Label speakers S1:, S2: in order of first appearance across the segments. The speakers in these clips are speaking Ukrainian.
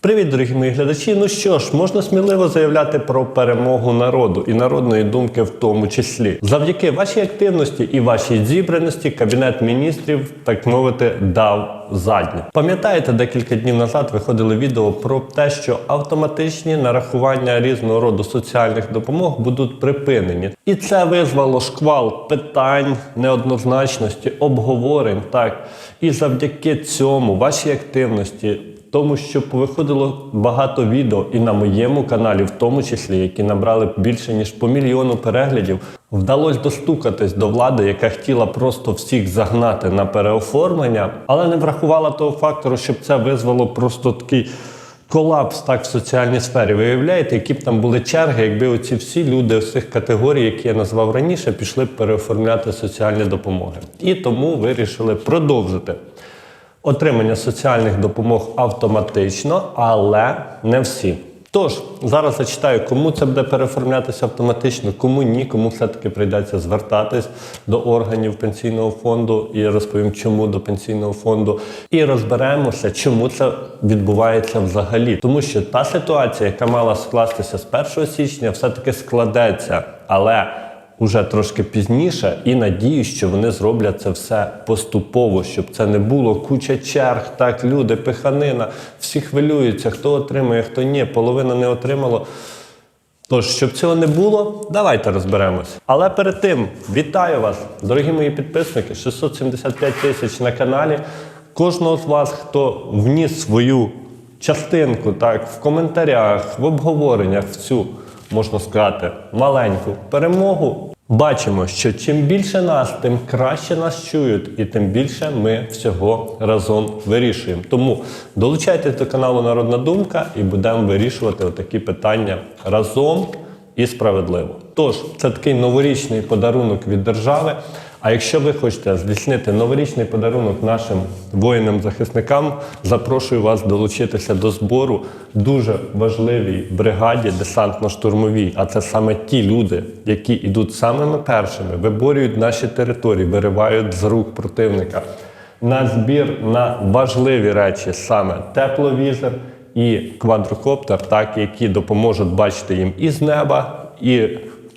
S1: Привіт, дорогі мої глядачі. Ну що ж, можна сміливо заявляти про перемогу народу і народної думки в тому числі. Завдяки вашій активності і вашій зібраності Кабінет міністрів, так мовити, дав заднє. Пам'ятаєте, декілька днів назад виходили відео про те, що автоматичні нарахування різного роду соціальних допомог будуть припинені, і це визвало шквал питань, неоднозначності, обговорень. Так і завдяки цьому вашій активності. Тому що виходило багато відео і на моєму каналі, в тому числі, які набрали більше ніж по мільйону переглядів, вдалося достукатись до влади, яка хотіла просто всіх загнати на переоформлення, але не врахувала того фактору, щоб це визвало просто такий колапс так в соціальній сфері. Ви уявляєте, які б там були черги, якби оці всі люди з цих категорій, які я назвав раніше, пішли б переоформляти соціальні допомоги. І тому вирішили продовжити отримання соціальних допомог автоматично, але не всі. Тож зараз зачитаю, кому це буде переоформлятися автоматично, кому ні, кому все-таки прийдеться звертатись до органів пенсійного фонду і розповім, чому до пенсійного фонду. І розберемося, чому це відбувається взагалі. Тому що та ситуація, яка мала скластися з 1 січня, все-таки складеться. Але уже трошки пізніше, і надію, що вони зроблять це все поступово, щоб це не було куча черг, так люди, пиханина, всі хвилюються, хто отримує, хто ні, половина не отримало. Тож, щоб цього не було, давайте розберемось. Але перед тим вітаю вас, дорогі мої підписники, 675 тисяч на каналі. Кожного з вас, хто вніс свою частинку, так, в коментарях, в обговореннях в цю можна сказати, маленьку перемогу. Бачимо, що чим більше нас, тим краще нас чують, і тим більше ми всього разом вирішуємо. Тому долучайтесь до каналу Народна Думка і будемо вирішувати отакі питання разом і справедливо. Тож, це такий новорічний подарунок від держави. А якщо ви хочете здійснити новорічний подарунок нашим воїнам-захисникам, запрошую вас долучитися до збору дуже важливій бригаді десантно-штурмовій. А це саме ті люди, які йдуть самими першими, виборюють наші території, виривають з рук противника. На збір на важливі речі, саме тепловізор і квадрокоптер, так які допоможуть бачити їм і з неба, і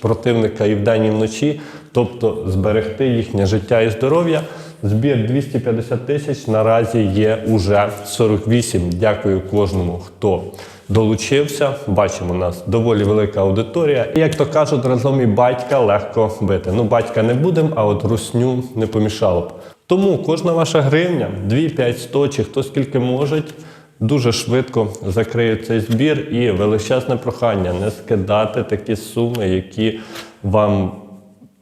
S1: противника і вдень, і вночі, тобто зберегти їхнє життя і здоров'я. Збір 250 тисяч наразі є уже 48. Дякую кожному, хто долучився. Бачимо, у нас доволі велика аудиторія. І як то кажуть, разом і батька легко бити. Ну, батька не будемо, а от русню не помішало б. Тому кожна ваша гривня, 2, 5, 100 чи хто скільки може, дуже швидко закриють цей збір і величезне прохання не скидати такі суми, які вам,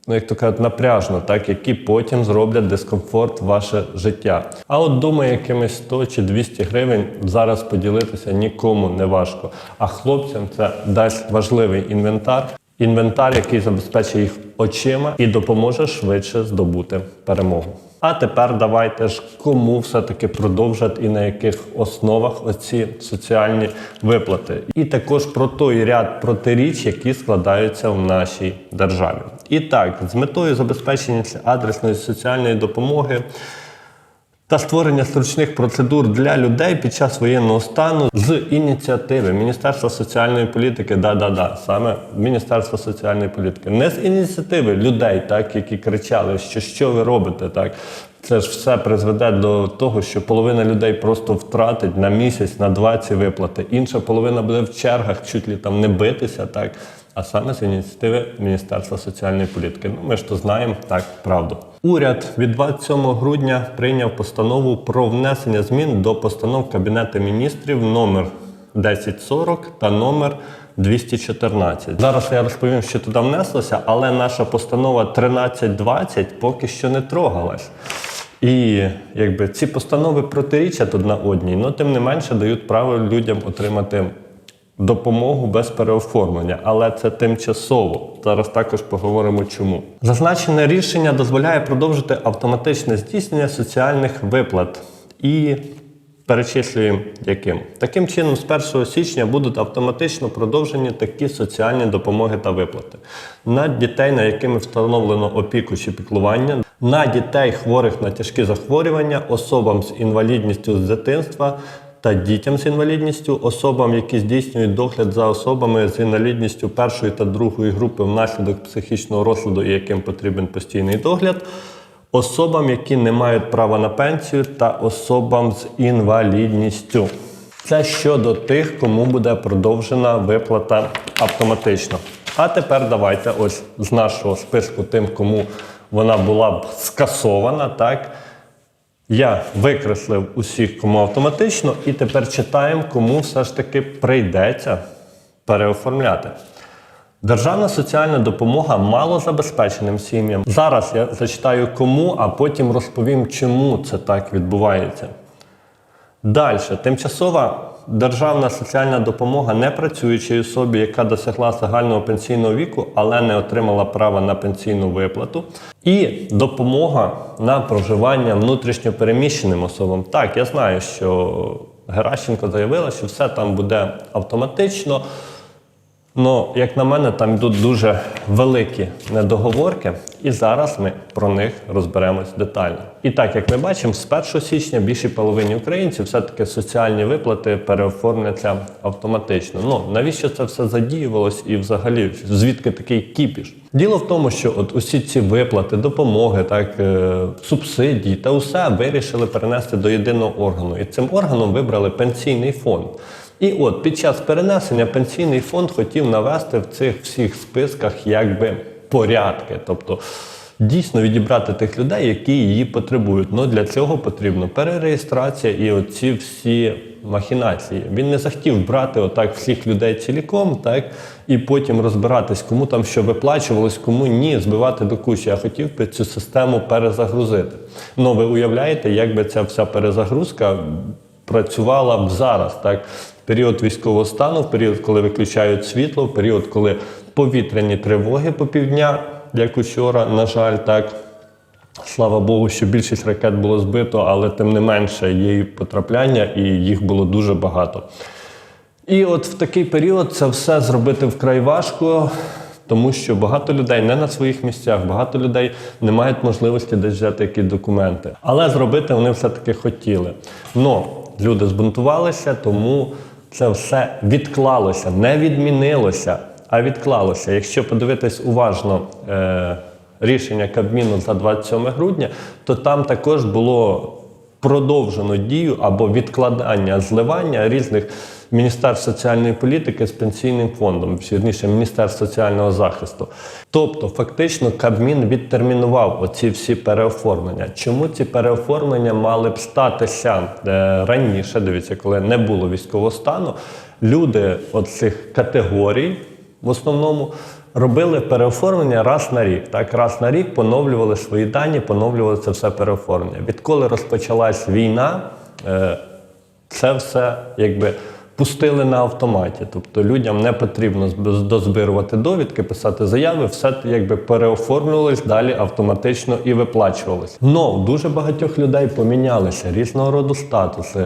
S1: ну як то кажуть, напряжно, так, які потім зроблять дискомфорт в ваше життя. А от думаю, якимись 100 чи 200 гривень зараз поділитися нікому не важко. А хлопцям це дасть важливий інвентар. Інвентар, який забезпечить їх очима і допоможе швидше здобути перемогу. А тепер давайте ж кому все-таки продовжать і на яких основах оці соціальні виплати. І також про той ряд протиріч, які складаються в нашій державі. І так, з метою забезпечення адресної соціальної допомоги. Та створення зручних процедур для людей під час воєнного стану з ініціативи Міністерства соціальної політики, да-да-да, саме Міністерства соціальної політики, не з ініціативи людей, так які кричали, що що ви робите, так це ж все призведе до того, що половина людей просто втратить на місяць, на два ці виплати. Інша половина буде в чергах, чуть ли там не битися, так. А саме з ініціативи Міністерства соціальної політики. Ну, ми ж то знаємо так правду. Уряд від 27 грудня прийняв постанову про внесення змін до постанов Кабінету міністрів номер 1040 та номер 214. Зараз я розповім, що туди внеслося, але наша постанова 1320 поки що не трогалась. І якби ці постанови протирічать одна одній, але тим не менше дають право людям отримати допомогу без переоформлення, але це тимчасово. Зараз також поговоримо чому. Зазначене рішення дозволяє продовжити автоматичне здійснення соціальних виплат і перечислюємо яким. Таким чином, з 1 січня будуть автоматично продовжені такі соціальні допомоги та виплати на дітей, на якими встановлено опіку чи піклування, на дітей хворих на тяжкі захворювання, особам з інвалідністю з дитинства та дітям з інвалідністю, особам, які здійснюють догляд за особами з інвалідністю першої та другої групи внаслідок психічного розладу і яким потрібен постійний догляд, особам, які не мають права на пенсію, та особам з інвалідністю. Це щодо тих, кому буде продовжена виплата автоматично. А тепер давайте ось з нашого списку тим, кому вона була б скасована, так. Я викреслив усіх, кому автоматично, і тепер читаємо, кому все ж таки прийдеться переоформляти. Державна соціальна допомога малозабезпеченим сім'ям. Зараз я зачитаю кому, а потім розповім, чому це так відбувається. Далі, тимчасова державна соціальна допомога непрацюючій особі, яка досягла загального пенсійного віку, але не отримала права на пенсійну виплату, і допомога на проживання внутрішньопереміщеним особам. Так, я знаю, що Геращенко заявила, що все там буде автоматично. Ну, як на мене, там йдуть дуже великі недоговорки, і зараз ми про них розберемось детально. І так, як ми бачимо, з 1 січня більшій половині українців все-таки соціальні виплати переоформляться автоматично. Ну навіщо це все задіювалось і взагалі звідки такий кіпіш? Діло в тому, що от усі ці виплати, допомоги, так е, субсидії та усе вирішили перенести до єдиного органу, і цим органом вибрали пенсійний фонд. І от під час перенесення пенсійний фонд хотів навести в цих всіх списках якби порядки. Тобто дійсно відібрати тих людей, які її потребують. Ну для цього потрібна перереєстрація і оці всі махінації. Він не захотів брати отак всіх людей ціліком, так і потім розбиратись, кому там що виплачувалось, кому ні, збивати до кучі. Я хотів би цю систему перезагрузити. Ну ви уявляєте, як би ця вся перезагрузка працювала б зараз, так період військового стану, в період, коли виключають світло, в період, коли повітряні тривоги по півдня, як учора, на жаль, так. Слава Богу, що більшість ракет було збито, але тим не менше є і потрапляння, і їх було дуже багато. І от в такий період це все зробити вкрай важко, тому що багато людей не на своїх місцях, багато людей не мають можливості десь взяти якісь документи. Але зробити вони все-таки хотіли. Но люди збунтувалися, тому це все відклалося, не відмінилося, а відклалося. Якщо подивитись уважно. Е- Рішення Кабміну за 27 грудня, то там також було продовжено дію або відкладання зливання різних міністерств соціальної політики з пенсійним фондом, вірніше Міністерств соціального захисту. Тобто, фактично, Кабмін відтермінував оці всі переоформлення. Чому ці переоформлення мали б статися е, раніше? Дивіться, коли не було військового стану, люди оцих категорій в основному. Робили переоформлення раз на рік. Так, раз на рік поновлювали свої дані, поновлювали це все переоформлення. Відколи розпочалась війна, е, це все якби пустили на автоматі. Тобто людям не потрібно зб- дозбирувати довідки, писати заяви, все якби переоформлювалось далі автоматично і виплачувалось. Но у дуже багатьох людей помінялися різного роду статуси.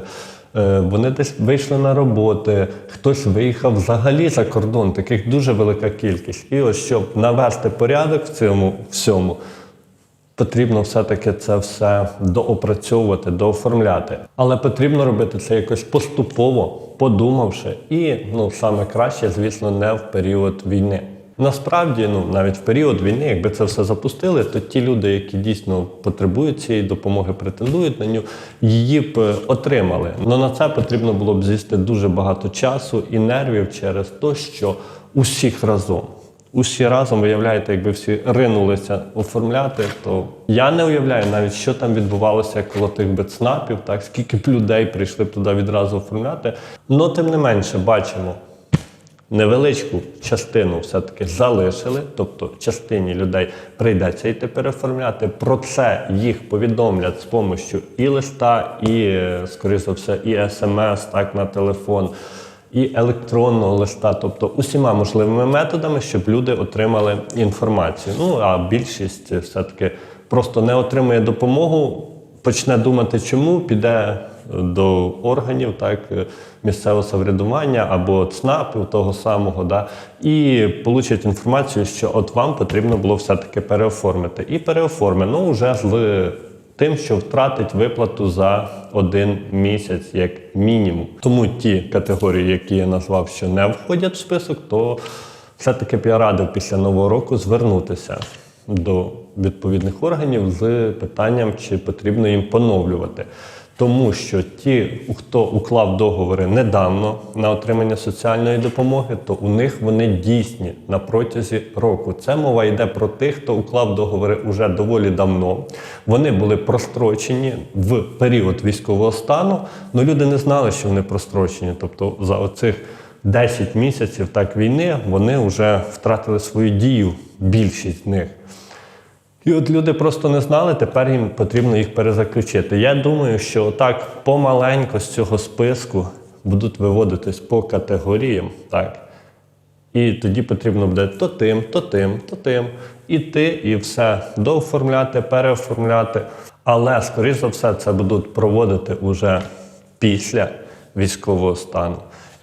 S1: Е, Вони десь вийшли на роботи, хтось виїхав взагалі за кордон, таких дуже велика кількість. І ось щоб навести порядок в цьому всьому, потрібно все-таки це все доопрацьовувати, дооформляти. Але потрібно робити це якось поступово, подумавши, і ну саме краще, звісно, не в період війни. Насправді, ну навіть в період війни, якби це все запустили, то ті люди, які дійсно потребують цієї допомоги, претендують на нього, її б е, отримали. Але на це потрібно було б з'їсти дуже багато часу і нервів через те, що усіх разом. Усі разом виявляєте, якби всі ринулися оформляти, то я не уявляю навіть, що там відбувалося коло тих бецнапів, так скільки б людей прийшли б туди відразу оформляти. Но тим не менше бачимо, невеличку частину все-таки залишили, тобто частині людей прийдеться йти переоформляти. Про це їх повідомлять з допомогою і листа, і, скоріше все, і смс, так, на телефон, і електронного листа, тобто усіма можливими методами, щоб люди отримали інформацію. Ну а більшість е, все-таки просто не отримує допомогу, почне думати, чому піде до органів так, е, місцевого самоврядування або ЦНАПів того самого, да, і получать інформацію, що от вам потрібно було все-таки переоформити. І переоформи, ну вже з тим, що втратить виплату за один місяць, як мінімум. Тому ті категорії, які я назвав, що не входять в список, то все-таки б я радив після нового року звернутися до відповідних органів з питанням, чи потрібно їм поновлювати. Тому що ті, хто уклав договори недавно на отримання соціальної допомоги, то у них вони дійсні на протязі року. Це мова йде про тих, хто уклав договори уже доволі давно. Вони були прострочені в період військового стану, але люди не знали, що вони прострочені. Тобто за оцих 10 місяців так війни вони вже втратили свою дію, більшість з них. І от люди просто не знали, тепер їм потрібно їх перезаключити. Я думаю, що так помаленько з цього списку будуть виводитись по категоріям. Так. І тоді потрібно буде то тим, то тим, то тим. Іти і все дооформляти, переоформляти. Але, скоріш за все, це будуть проводити уже після військового стану.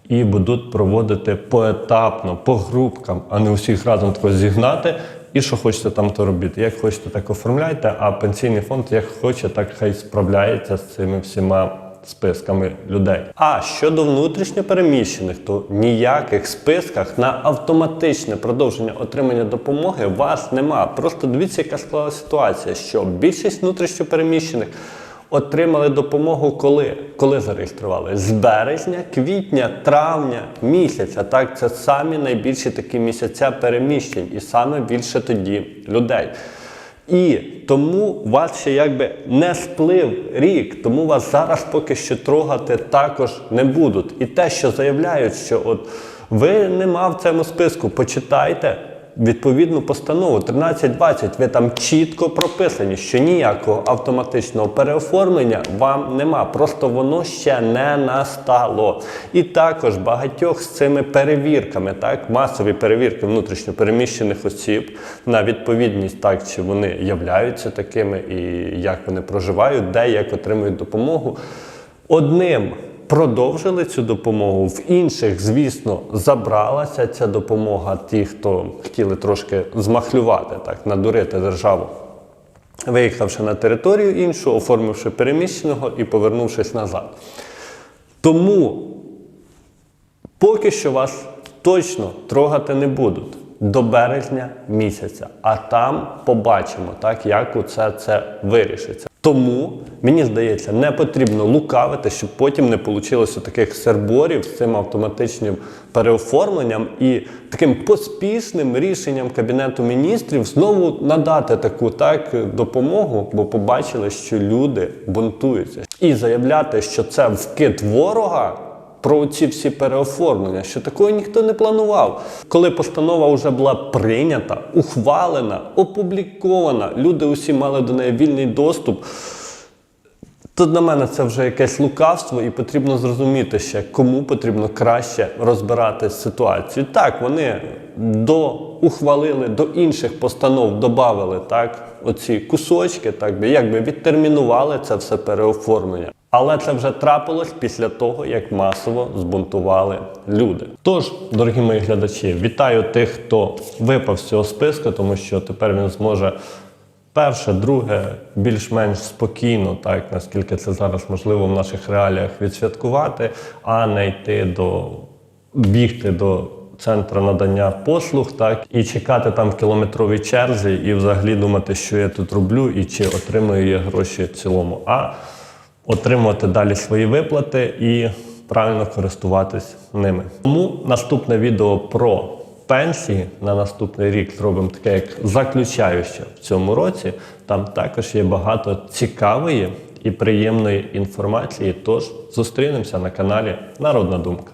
S1: І будуть проводити поетапно, по групкам, а не усіх разом зігнати. І що хочете там, то робити. Як хочете, так оформляйте, а пенсійний фонд, як хоче, так хай справляється з цими всіма списками людей. А щодо внутрішньопереміщених, то ніяких списках на автоматичне продовження отримання допомоги вас нема. Просто дивіться, яка склала ситуація, що більшість внутрішньопереміщених отримали допомогу коли? Коли зареєстрували? З березня, квітня, травня місяця. Так, це самі найбільші такі місяця переміщень, і саме більше тоді людей. І тому у вас ще якби не сплив рік, тому вас зараз поки що трогати також не будуть. І те, що заявляють, що от ви нема в цьому списку, почитайте відповідну постанову 1320, ви там чітко прописані, що ніякого автоматичного переоформлення вам нема. Просто воно ще не настало. І також багатьох з цими перевірками, так, масові перевірки внутрішньопереміщених осіб на відповідність, так, чи вони являються такими і як вони проживають, де як отримують допомогу. Одним продовжили цю допомогу, в інших, звісно, забралася ця допомога. Ті, хто хотіли трошки змахлювати, так, надурити державу, виїхавши на територію іншу, оформивши переміщеного і повернувшись назад. Тому поки що вас точно трогати не будуть до березня місяця, а там побачимо, так, як усе це вирішиться. Тому мені здається, не потрібно лукавити, щоб потім не вийшло таких серборів з цим автоматичним переоформленням і таким поспішним рішенням Кабінету міністрів знову надати таку так допомогу, бо побачили, що люди бунтуються, і заявляти, що це вкид ворога. Про ці всі переоформлення, що такого ніхто не планував. Коли постанова вже була прийнята, ухвалена, опублікована, люди усі мали до неї вільний доступ. То для мене це вже якесь лукавство, і потрібно зрозуміти ще, кому потрібно краще розбирати ситуацію. Так, вони до ухвалили до інших постанов, додали так, оці кусочки, так би якби відтермінували це все переоформлення. Але це вже трапилось після того, як масово збунтували люди. Тож, дорогі мої глядачі, вітаю тих, хто випав з цього списку, тому що тепер він зможе перше, друге, більш-менш спокійно, так наскільки це зараз можливо в наших реаліях відсвяткувати, а не йти до бігти до центру надання послуг, так і чекати там в кілометровій черзі, і взагалі думати, що я тут роблю і чи отримую я гроші в цілому. А отримувати далі свої виплати і правильно користуватись ними. Тому наступне відео про пенсії на наступний рік зробимо таке, як заключаюче в цьому році. Там також є багато цікавої і приємної інформації. Тож зустрінемося на каналі Народна Думка.